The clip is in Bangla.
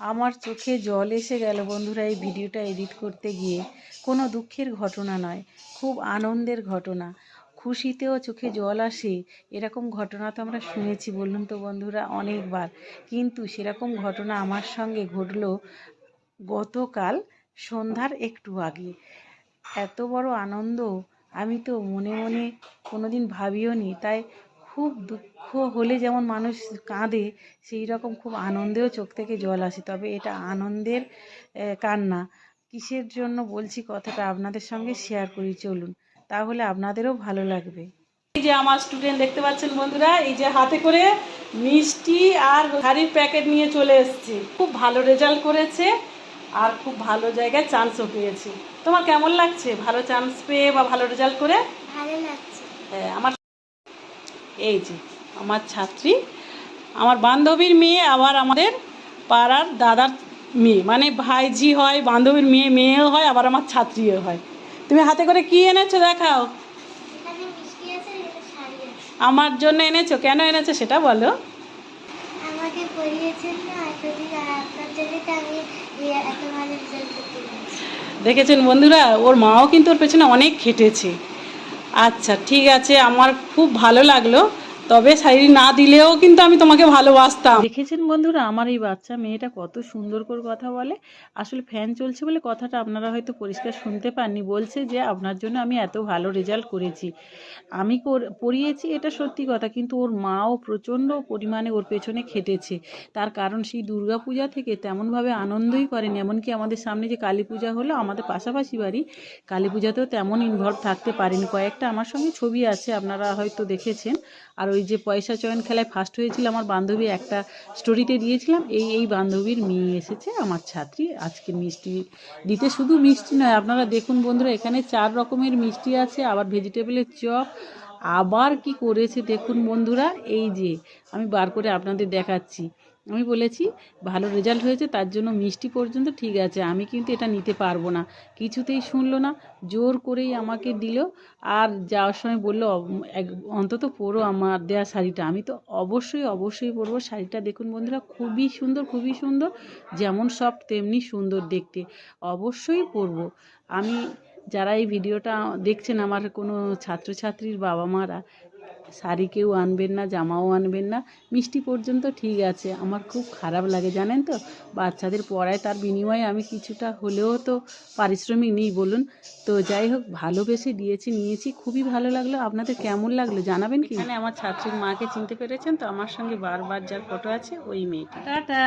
আমার চোখে জল এসে গেল বন্ধুরা এই ভিডিওটা এডিট করতে গিয়ে। কোনো দুঃখের ঘটনা নয়, খুব আনন্দের ঘটনা। খুশিতেও চোখে জল আসে, এরকম ঘটনা তো আমরা শুনেছি বলুন তো বন্ধুরা অনেকবার। কিন্তু সেরকম ঘটনা আমার সঙ্গে ঘটল গতকাল সন্ধ্যার একটু আগে। এত বড় আনন্দ, আমি তো মনে মনে কোনোদিন ভাবিও নি তাই খুব দুঃখ হলে যেমন মানুষ কাঁদে সেই রকম খুব আনন্দেও চোখ থেকে জল আসে। তবে এটা আনন্দের কান্না। কিসের জন্য বলছি কথাটা আপনাদের সঙ্গে শেয়ার করি চলুন। তাহলে আপনাদেরও ভালো লাগবে। এই যে আমার স্টুডেন্ট দেখতে পাচ্ছেন বন্ধুরা এই যে হাতে করে মিষ্টি আর হাড়ির প্যাকেট নিয়ে চলে এসেছে। খুব ভালো রেজাল্ট করেছে আর খুব ভালো জায়গায় চান্সও পেয়েছে। তোমার কেমন লাগছে? ভালো চান্স পেয়ে বা ভালো রেজাল্ট করে? ভালো লাগছে। হ্যাঁ, আমার এই যে আমার ছাত্রী আমার বান্ধবীর মেয়ে আবার আমাদের পাড়ার দাদার মেয়ে। মানে ভাইজি হয় বান্ধবীর মেয়ে মেয়েও হয় আবার আমার ছাত্রীও হয়। তুমি হাতে করে কি এনেছো দেখাও। আমার জন্য এনেছো? কেন এনেছো সেটা বলো। পেরেছি। দেখেছেন বন্ধুরা ওর মাও কিন্তু ওর পেছনে অনেক খেটেছে। আচ্ছা ঠিক আছে আমার খুব ভালো লাগল। তবে শাড়ি না দিলেও কিন্তু আমি তোমাকে ভালোবাসতাম। দেখেছেন বন্ধুরা, আমার এই বাচ্চা মেয়েটা কত সুন্দর করে কথা বলে। আসলে ফ্যান চলছে বলে কথাটা আপনারা হয়তো পরিষ্কার শুনতে পাননি। বলছে যে, আপনার জন্য আমি এত ভালো রেজাল্ট করেছি। আমি পড়িয়েছি এটা সত্যি কথা, কিন্তু ওর মাও প্রচণ্ড পরিমাণে ওর পেছনে খেটেছে। তার কারণ সেই দুর্গা পূজা থেকে তেমনভাবে আনন্দই করেনি। এমনকি আমাদের সামনে যে কালী পূজা হলো, আমাদের পাশাপাশি বাড়ি, কালী পূজাতেও তেমন ইনভলভ থাকতে পারেনি। কয়েকটা আমার সঙ্গে ছবি আছে, আপনারা হয়তো দেখেছেন। আর ওই যে পয়সা চয়ন খেলায় ফার্স্ট হয়েছিল আমার বান্ধবী, একটা স্টোরিতে দিয়েছিলাম, এই এই বান্ধবীর মেয়ে এসেছে, আমার ছাত্রী, আজকে মিষ্টি দিতে শুধু মিষ্টি নয়, আপনারা দেখুন বন্ধুরা, এখানে চার রকমের মিষ্টি আছে, আবার ভেজিটেবলের চপ, আবার কি করেছে দেখুন বন্ধুরা, এই যে আমি বার করে আপনাদের দেখাচ্ছি। আমি বলেছি, ভালো রেজাল্ট হয়েছে, তার জন্য মিষ্টি পর্যন্ত ঠিক আছে, আমি কিন্তু এটা নিতে পারব না। কিছুতেই শুনলো না, জোর করেই আমাকে দিল, আর যাওয়ার সময় বলল অন্তত পরো আমার দেয়া শাড়িটা। আমি তো অবশ্যই অবশ্যই পরবো। শাড়িটা দেখুন বন্ধুরা, খুবই সুন্দর খুবই সুন্দর, যেমন সব তেমনি সুন্দর দেখতে। অবশ্যই পরবো। আমি, যারা এই ভিডিওটা দেখছেন, আমার কোনো ছাত্রছাত্রীর বাবা মারা শাড়ি কেউ আনবেন না জামাও আনবেন না মিষ্টি পর্যন্ত ঠিক আছে। আমার খুব খারাপ লাগে জানেন তো? বাচ্চাদের পড়ায় তার বিনিময়ে আমি কিছুটা হলেও তো পারিশ্রমিক নিই বলুন। তো যাই হোক ভালোবেসে দিয়েছি নিয়েছি খুবই ভালো লাগল। আপনাদের কেমন লাগল জানাবেন কি? এখানে আমার ছাত্রীর মাকে চিনতে পেরেছেন তো? আমার সঙ্গে বারবার যার ফটো আছে ওই মেয়েটা। টাটা!